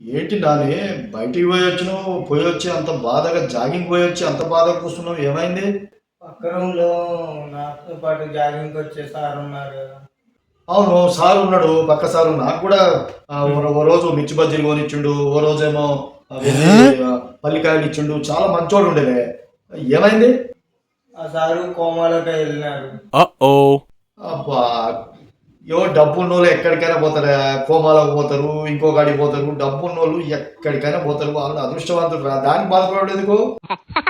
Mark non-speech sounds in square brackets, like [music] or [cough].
ఏంటి నాని బయటికి పోయి వచ్చినావు పోయి వచ్చి అంత బాధగా జాగింగ్ పోయి వచ్చి అంత బాధగా కూర్చున్నావు ఏమైంది? పక్క నాతో పాటు జాగింగ్ వచ్చే సార్ ఉన్నారు. అవును సార్ ఉన్నాడు పక్క సారు నాకు కూడా ఓ- రోజు మిర్చి బజ్జీలు కొనిచ్చిండు ఓ రోజేమో పల్లికాయలు ఇచ్చిండు. చాలా మంచోడు ఉండేలే. ఏమైంది? ఆ సారు కోమాలోకి వెళ్ళినారు ఏవో అబ్బా యో డబ్బు ఉన్నోళ్ళు ఎక్కడికైనా పోతారు? కోమాలకు పోతారు ఇంకో గాడికి పోతారు డబ్బు ఉన్నోళ్ళు ఎక్కడికైనా పోతారు వాళ్ళు అదృష్టవంతుడు రా. దానికి బాధపడలేదు [laughs]